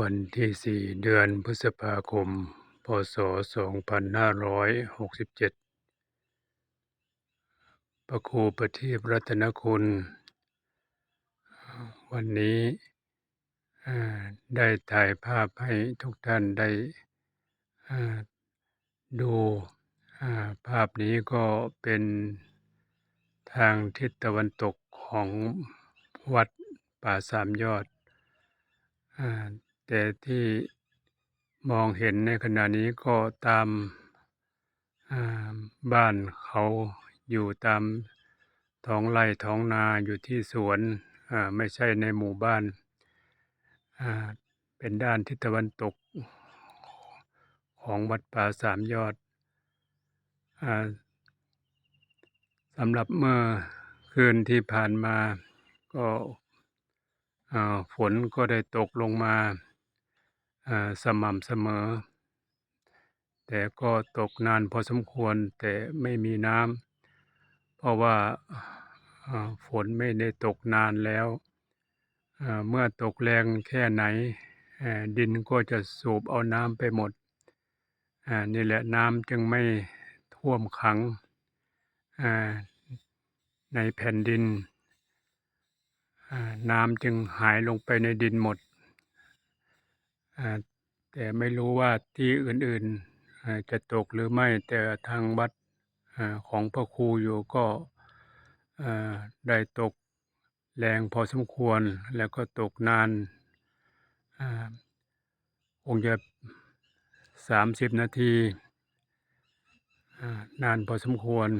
วันที่สี่เดือนพฤษภาคม พศสองพันห้าร้อยหกสิบเจ็ดพระครูประทีปรัตนคุณ วันนี้ได้ถ่ายภาพให้ทุกท่านได้ดูภาพนี้ก็เป็นทางทิศตะวันตกของวัดป่าสามยอดอ แต่ที่มองเห็นในขณะนี้ก็ตามบ้านเขาอยู่ตามท้องไร่ท้องนาอยู่ที่สวนไม่ใช่ในหมู่บ้าน เป็นด้านทิศตะวันตกของวัดป่าสามยอดอสำหรับเมื่อคืนที่ผ่านมาก็ฝนก็ได้ตกลงมา สม่ำเสมอ แต่ก็ตกนานพอสมควรแต่ไม่มีน้ำเพราะว่าฝนไม่ได้ตกนานแล้ว เมื่อตกแรงแค่ไหน ดินก็จะสูบเอาน้ำไปหมด นี่แหละน้ำจึงไม่ท่วมขังในแผ่นดิน น้ำจึงหายลงไปในดินหมด แต่ไม่รู้ว่าที่อื่นๆจะตกหรือไม่ แต่ทางวัดของพระครูอยู่ก็ได้ตกแรงพอสมควรแล้วก็ตกนานอ่าคงจะสามสิบนาทีนานพอสมควร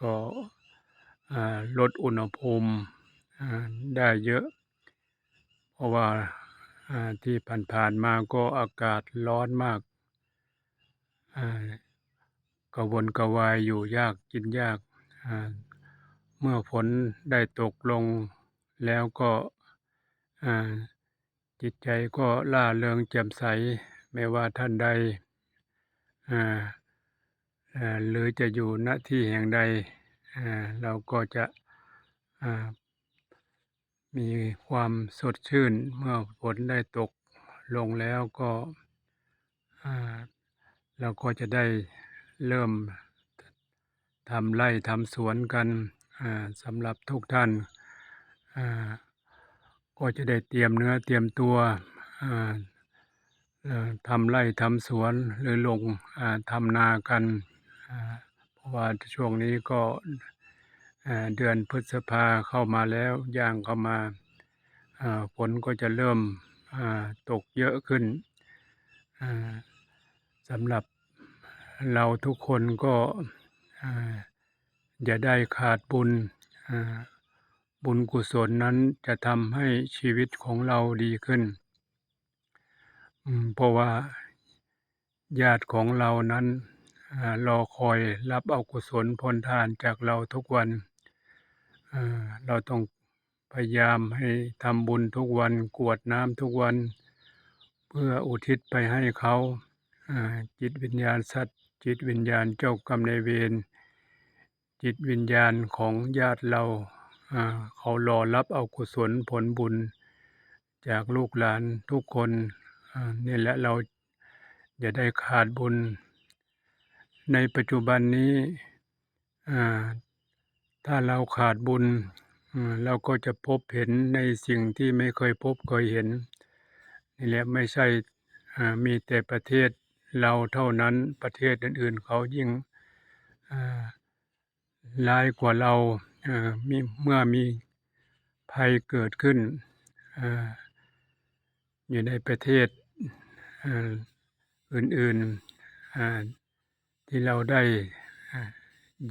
ก็ลดอุณหภูมิได้เยอะ เพราะว่า ที่ผ่านๆมาก็อากาศร้อนมากกระวนกระวายอยู่ยากกินยาก เมื่อฝนได้ตกลงแล้วก็จิตใจก็ล่าเริงแจ่มใส ไม่ว่าท่านใดหรือจะอยู่ณที่แห่งใดเราก็จะ มีความสดชื่นเมื่อฝนได้ตกลงแล้วก็เราก็จะได้เริ่มทำไร่ทำสวนกันสำหรับทุกท่านก็จะได้เตรียมเนื้อเตรียมตัวทำไร่ทำสวนหรือลงอทำนากันเพราะว่าช่วงนี้ก็ เดือนพฤษภาเข้ามาแล้วย่างเข้ามาฝนก็จะเริ่มตกเยอะขึ้นสำหรับเราทุกคนก็อย่าได้ขาดบุญบุญกุศลนั้นจะทำให้ชีวิตของเราดีขึ้น เพราะว่าญาติของเรานั้นรอคอยรับเอากุศลผลทานจากเราทุกวัน เราต้องพยายามให้ทำบุญทุกวันกวดน้ำทุกวัน เพื่ออุทิศไปให้เขาจิตวิญญาณสัตว์ จิตวิญญาณเจ้ากรรมนายเวรจิตวิญญาณของญาติเราเขารอรับเอากุศลผลบุญ จากลูกหลานทุกคนนี่แหละเราอย่าได้ขาดบุญ ในปัจจุบันนี้ ถ้าเราขาดบุญเราก็จะพบเห็นในสิ่งที่ไม่เคยพบเคยเห็นนี่แหละไม่ใช่มีแต่ประเทศเราเท่านั้นประเทศอื่นๆ เขายิ่งอ่าร้ายกว่าเราเมื่อมีภัยเกิดขึ้นออยู่ในประเทศอ,อื่นๆที่เราได้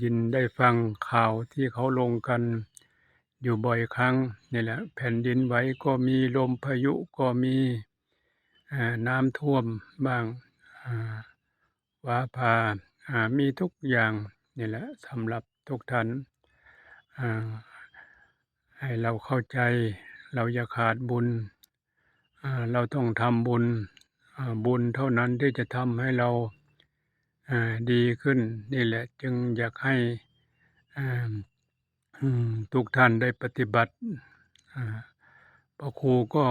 ยินได้ฟังข่าวที่เขาลงกันอยู่บ่อยครั้งนี่แหละ แผ่นดินไหวก็มีลมพายุก็มีน้ำท่วมบ้างอ่าฟ้าผ่ามีทุกอย่างนี่แหละสำหรับทุกท่านให้เราเข้าใจเราอย่าขาดบุญ เราต้องทำบุญบุญเท่านั้นที่จะทำให้เรา ดีขึ้น นี่แหละจึงอยากให้ทุกท่านได้ปฏิบัติพระครูก็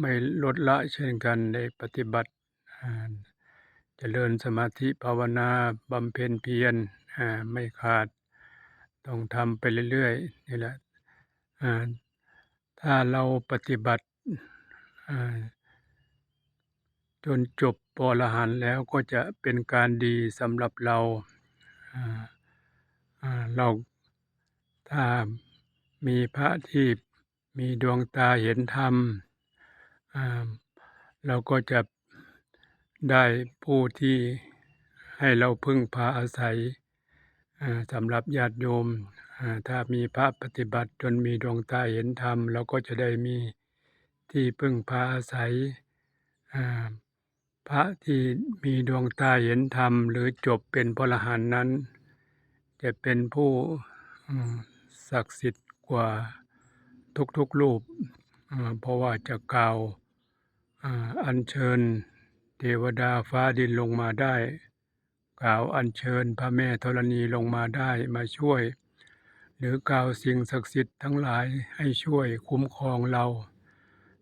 ไม่ลดละเช่นกันได้ปฏิบัติอ่าเจริญสมาธิภาวนาบำเพ็ญเพียรไม่ขาดต้องทำไปเรื่อยๆนี่แหละถ้าเราปฏิบัติ จนจบปอรหันแล้วก็จะเป็นการดีสำหรับเราเราถ้ามีพระที่มีดวงตาเห็นธรรมเราก็จะได้ผู้ที่ให้เราพึ่งพาอาศัยสำหรับญาติโยมถ้ามีพระปฏิบัติจนมีดวงตาเห็นธรรม เราก็จะได้มีที่พึ่งพาอาศัย พระที่มีดวงตาเห็นธรรม หรือจบเป็นพระอรหันต์นั้น จะเป็นผู้ศักดิ์สิทธิ์กว่าทุกๆรูป เพราะว่าจะกล่าวอัญเชิญเทวดาฟ้าดินลงมาได้ กล่าวอัญเชิญพระแม่ธรณีลงมาได้มาช่วย หรือกล่าวสิ่งศักดิ์สิทธิ์ทั้งหลายให้ช่วยคุ้มครองเรา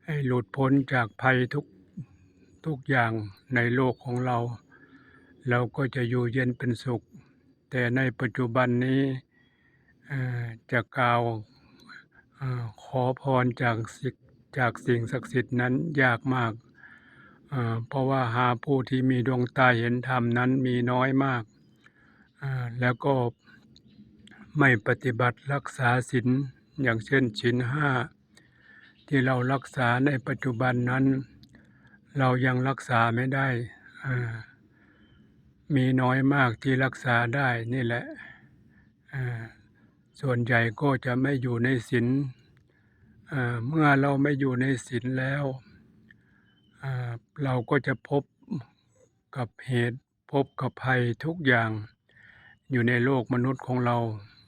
ให้หลุดพ้นจากภัยทุก ทุกอย่างในโลกของเรา เราก็จะอยู่เย็นเป็นสุข แต่ในปัจจุบันนี้จะกล่าวขอพรจากสิ่งจากสิ่งศักดิ์สิทธิ์นั้นยากมาก เพราะว่าหาผู้ที่มีดวงตาเห็นธรรมนั้นมีน้อยมาก แล้วก็ไม่ปฏิบัติรักษาศีลอย่างเช่นศีลห้าที่เรารักษาในปัจจุบันนั้น เรายังรักษาไม่ได้ มีน้อยมากที่รักษาได้นี่แหละ ส่วนใหญ่ก็จะไม่อยู่ในศีลเมื่อเราไม่อยู่ในศีลแล้ว เราก็จะพบกับเหตุพบกับภัยทุกอย่าง อยู่ในโลกมนุษย์ของเรา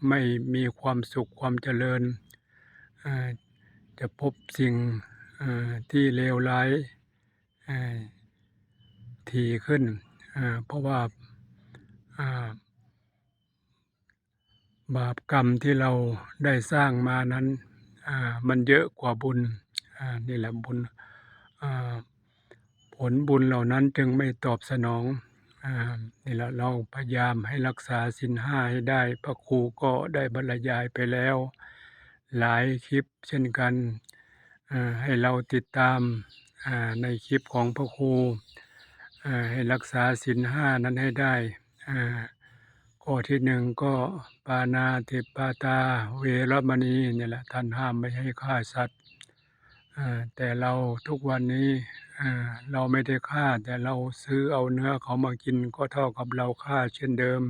ไม่มีความสุขความเจริญ จะพบสิ่งที่เลวร้าย เอ่อถี่ขึ้น เพราะว่าบาปกรรมที่เราได้สร้างมานั้นมันเยอะกว่าบุญนี่แหละบุญผลบุญเหล่านั้นจึงไม่ตอบสนองอนี่แหละเราพยายามให้รักษาศีลห้าให้ได้ พระครูก็ได้บรรยายไปแล้ว หลายคลิปเช่นกันให้เราติดตาม ในคลิปของพระครูให้รักษาศีลห้านั้นให้ได้ข้อที่หนึ่งก็ปานาติปาตาเวรมณีนี่แหละท่านห้ามไม่ให้ฆ่าสัตว์แต่เราทุกวันนี้เราไม่ได้ฆ่าแต่เราซื้อเอาเนื้อเขามากินก็เท่ากับเราฆ่าเช่นเดิม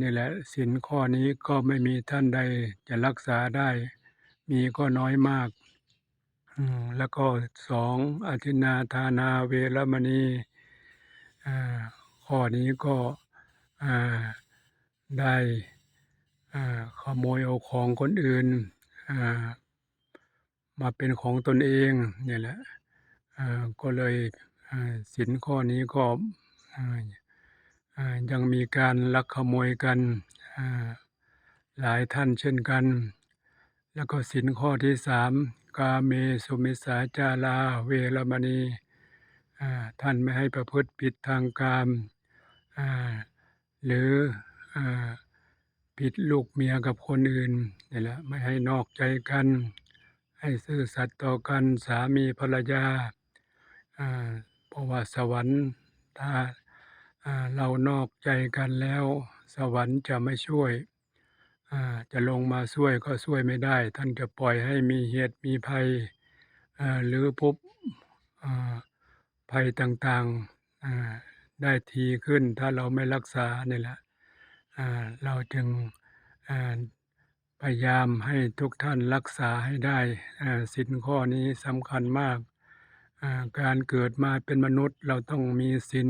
นี่แหละสินข้อนี้ก็ไม่มีท่านใดจะรักษาได้ มีก็น้อยมาก แล้วก็สองอธินาทานาเวรมณีข้อนี้ก็ได้ขโมยเอาของคนอื่นมาเป็นของตนเองเนี่ยแหละก็เลยสินข้อนี้ก็ยังมีการลักขโมยกันหลายท่านเช่นกัน แล้วก็สินข้อที่สาม กาเมสุมิสาจาราเวรมณีท่านไม่ให้ประพฤติผิดทางกามหรืออผิดลูกเมียกับคนอื่นนี่แหละไม่ให้นอกใจกัน ให้ซื่อสัตย์ต่อกันสามีภรรยาเพราะว่าสวรรค์ถ้าเรานอกใจกันแล้ว สวรรค์จะไม่ช่วย จะลงมาช่วยก็ช่วยไม่ได้ ท่านจะปล่อยให้มีเหตุมีภัยหรือพบอภัยต่างๆได้ทีขึ้น ถ้าเราไม่รักษาเนี่ยแหละเราจึงพยายามให้ทุกท่านรักษาให้ได้สินข้อนี้สำคัญมากการเกิดมาเป็นมนุษย์เราต้องมีศีล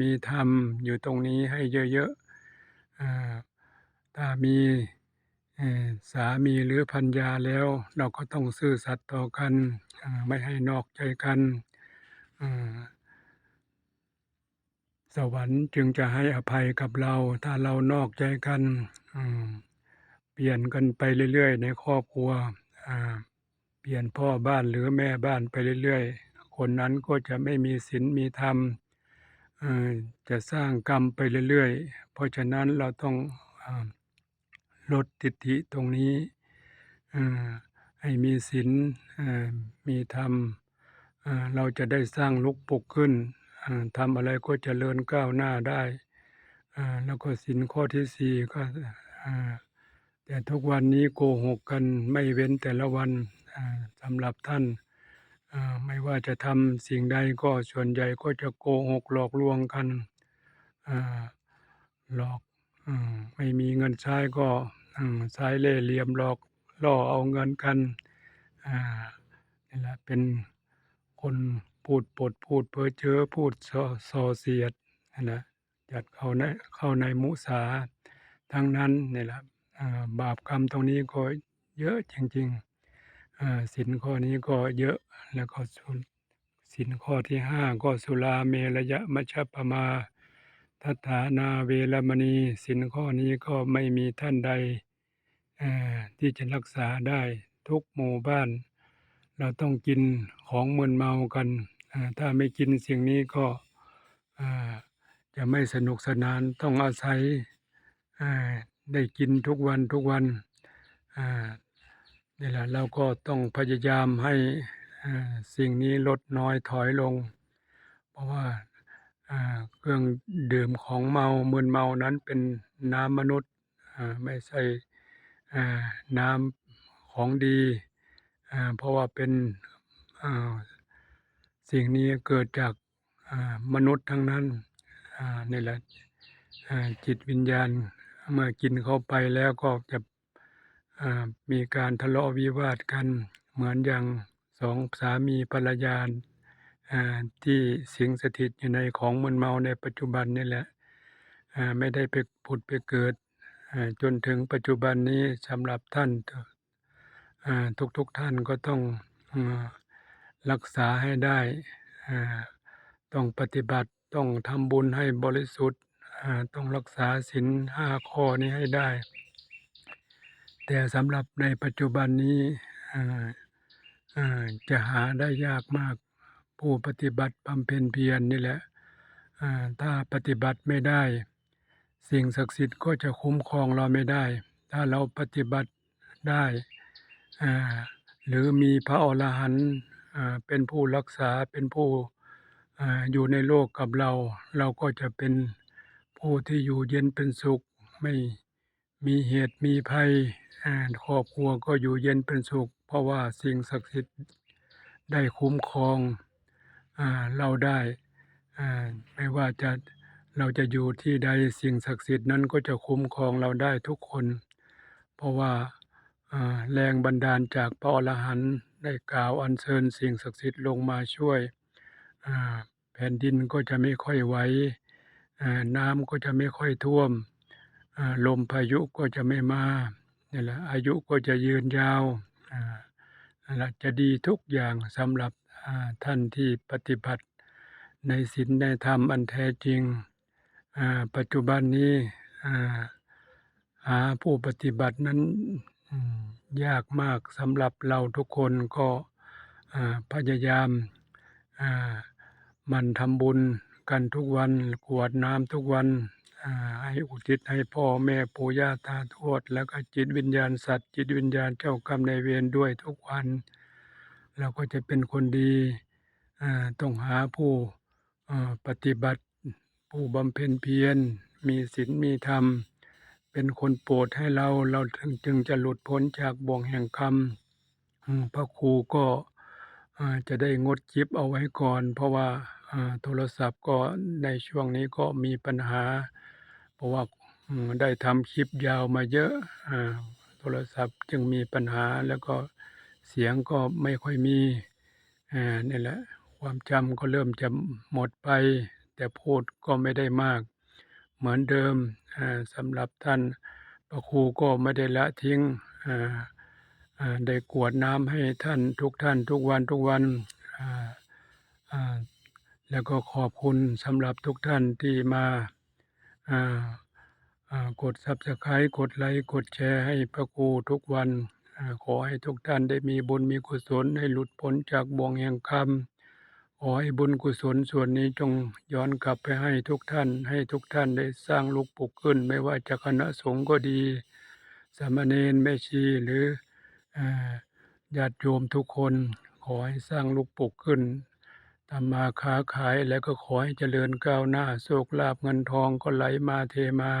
มีธรรมอยู่ตรงนี้ให้เยอะๆ ถ้ามีสามีหรือภรรยาแล้ว เราก็ต้องซื่อสัตย์ต่อกัน ไม่ให้นอกใจกันสวรรค์จึงจะให้อภัยกับเรา ถ้าเรานอกใจกันเปลี่ยนกันไปเรื่อยๆ ในครอบครัวเปลี่ยนพ่อบ้านหรือแม่บ้านไปเรื่อยๆ คนนั้นก็จะไม่มีศีลมีธรรมจะสร้างกรรมไปเรื่อยๆ เพราะฉะนั้นเราต้องอ ลดทิฏฐิตรงนี้อ่อให้มีศีลเอ่อมีธรรมเอ่อเราจะได้สร้างลุกปลุกขึ้นอ่อทำอะไรก็เจริญก้าวหน้าได้อ่อแล้วก็ศีลข้อที่สี่ก็อ่อแต่ทุกวันนี้โกหกกันไม่เว้นแต่ละวันอ่าสำหรับท่านอ่าไม่ว่าจะทำสิ่งใดก็ส่วนใหญ่ก็จะโกหกหลอกลวงกันอ่าหลอก ไม่มีเงินใช้ก็ใช้เล่เหลี่ยมหลอกล่อเอาเงินกันนี่แหละเป็นคนพูดปดพูดเพ้อเจ้อพูดสอสเสียดนั่แหละจัดเข้าในเข้าในมุสาทั้งนั้นนี่แหละบาปกรรมตรงนี้ก็เยอะจริงๆอ่าศีลข้อนี้ก็เยอะแล้วก็สุศีลข้อที่ห้าก็สุราเมรยะมัชฌปมา ทัฏฐานาเวรมณีศีลข้อนี้ก็ไม่มีท่านใดที่จะรักษาได้ทุกหมู่บ้าน เราต้องกินของมึนเมากันถ้าไม่กินสิ่งนี้ก็จะไม่สนุกสนานต้องอาศัยได้กินทุกวันทุกวันนี่แหละเราก็ต้องพยายามให้สิ่งนี้ลดน้อยถอยลง เพราะว่า เครื่องดื่มของเมามึนเมานั้นเป็นน้ำมนุษย์ไม่ใช่น้ำของดีเพราะว่าเป็นสิ่งนี้เกิดจากมนุษย์ทั้งนั้นนี่แหละจิตวิญญาณเมื่อกินเข้าไปแล้วก็จะมีการทะเลาะวิวาทกันเหมือนอย่างสองสามีภรรยา ที่สิงสถิตอยู่ในของมึนเมาในปัจจุบันนี่แหละไม่ได้ไปผุดไปเกิด จนถึงปัจจุบันนี้สำหรับท่านทุกๆทท่านก็ต้องรักษาให้ได้ ต้องปฏิบัติต้องทำบุญให้บริสุทธิ์ต้องรักษาศีลห้าข้อนี้ให้ได้ แต่สำหรับในปัจจุบันนี้จะหาได้ยากมาก ผู้ปฏิบัติบำเพ็ญเพียรนี่แหละถ้าปฏิบัติไม่ได้ สิ่งศักดิ์สิทธิ์ก็จะคุ้มครองเราไม่ได้ ถ้าเราปฏิบัติได้หรือมีพระอรหันต์เป็นผู้รักษาเป็นผู้อยู่ในโลกกับเรา เราก็จะเป็นผู้ที่อยู่เย็นเป็นสุข ไม่มีเหตุมีภัยครอบครัวก็อยู่เย็นเป็นสุข เพราะว่าสิ่งศักดิ์สิทธิ์ได้คุ้มครอง เราได้ไม่ว่าจะเราจะอยู่ที่ใดสิ่งศักดิ์สิทธิ์นั้นก็จะคุ้มครองเราได้ทุกคน เพราะว่าแรงบันดาลจากพระอรหันต์ได้กล่าวอัญเชิญสิ่งศักดิ์สิทธิ์ลงมาช่วยแผ่นดินก็จะไม่ค่อยไหวน้ำก็จะไม่ค่อยท่วมลมพายุก็จะไม่มานี่แหละอายุก็จะยืนยาวนั่นแหละจะดีทุกอย่างสำหรับ ท่านที่ปฏิบัติในศีลในธรรมอันแท้จริง ปัจจุบันนี้หาผู้ปฏิบัตินั้นยากมากสำหรับเราทุกคนก็พยายามมันทำบุญกันทุกวันกวดน้ำทุกวันให้อุทิศให้พ่อแม่ปู่ย่าตาทวด แล้วก็จิตวิญญาณสัตว์ จิตวิญญาณเจ้ากรรมในายเวรด้วยทุกวัน เราก็จะเป็นคนดีต้องหาผู้ปฏิบัติ ผู้บำเพ็ญเพียร มีศีลมีธรรม เป็นคนโปรดให้เราเราถึงจึงจะหลุดพ้นจากบ่วงแห่งกรรมพระครูก็จะได้งดคลิปเอาไว้ก่อน เพราะว่าโทรศัพท์ก็ในช่วงนี้ก็มีปัญหา เพราะว่าได้ทำคลิปยาวมาเยอะโทรศัพท์จึงมีปัญหาแล้วก็ เสียงก็ไม่ค่อยมีอ่านี่แหละ ความจำก็เริ่มจะหมดไป แต่พูดก็ไม่ได้มาก เหมือนเดิมอ่าสำหรับท่านพระครูก็ไม่ได้ละทิ้งอ่าได้กวดน้ำให้ท่านทุกท่านทุกวันทุกวันแล้วก็ขอบคุณสำหรับทุกท่านที่มากดซับสไครต์กดไลค์กดแชร์ให้พระครูทุกวัน ขอให้ทุกท่านได้มีบุญมีกุศลให้หลุดพ้นจากบ่วงแห่งกรรมขอให้บุญกุศลส่วนนี้จงย้อนกลับไปให้ทุกท่าน ให้ทุกท่านได้สร้างลูกปลุกขึ้น ไม่ว่าจะคณะสงฆ์ก็ดี สามเณรแม่ชีหรือญาติโยมทุกคน ขอให้สร้างลูกปลุกขึ้นทำมาค้าขายแล้วก็ขอให้เจริญก้าวหน้าโชคลาภเงินทองก็ไหลมาเทมา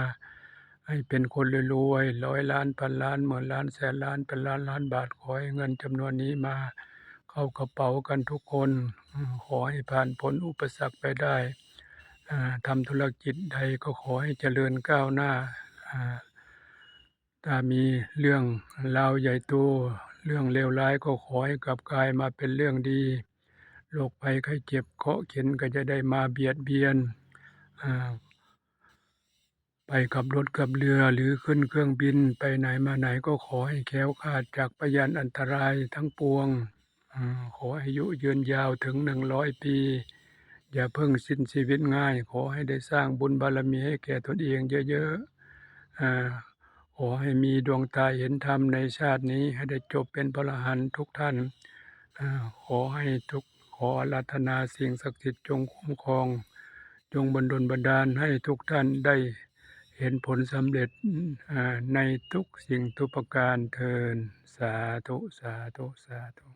ให้เป็นคนรวยๆร้อยล้านพันล้านหมื่นล้านแสนล้านเป็นล้านล้านบาทขอให้เงินจำนวนนี้มา เข้ากระเป๋ากันทุกคน ขอให้ผ่านพ้นอุปสรรคไปได้อ่าทำธุรกิจใดก็ขอให้เจริญก้าวหน้าอ่าถ้ามีเรื่องราวใหญ่โตเรื่องเลวร้ายก็ขอให้กลับกลายมาเป็นเรื่องดีโรคภัยไข้เจ็บเคาะเข็นก็จะได้มาเบียดเบียน ไปกับรถกับเรือหรือขึ้นเครื่องบินไปไหนมาไหนก็ขอให้แคล้วคลาดจากพยานอันตรายทั้งปวง ขออายุยืนยาวถึงหนึ่งร้อยปี อย่าเพิ่งสิ้นชีวิตง่าย ขอให้ได้สร้างบุญบารมีให้แก่ตนเองเยอะๆขอให้มีดวงตาเห็นธรรมในชาตินี้ให้ได้จบเป็นพระหันทุกท่านอขอให้ทุกขออาราธนาสิ่งศักดิ์สิทธิ์จงคุ้มครอง จงบันดลบันดาลให้ทุกท่านได้ เห็นผลสำเร็จในทุกสิ่งทุกประการเทินสาธุ สาธุ สาธุ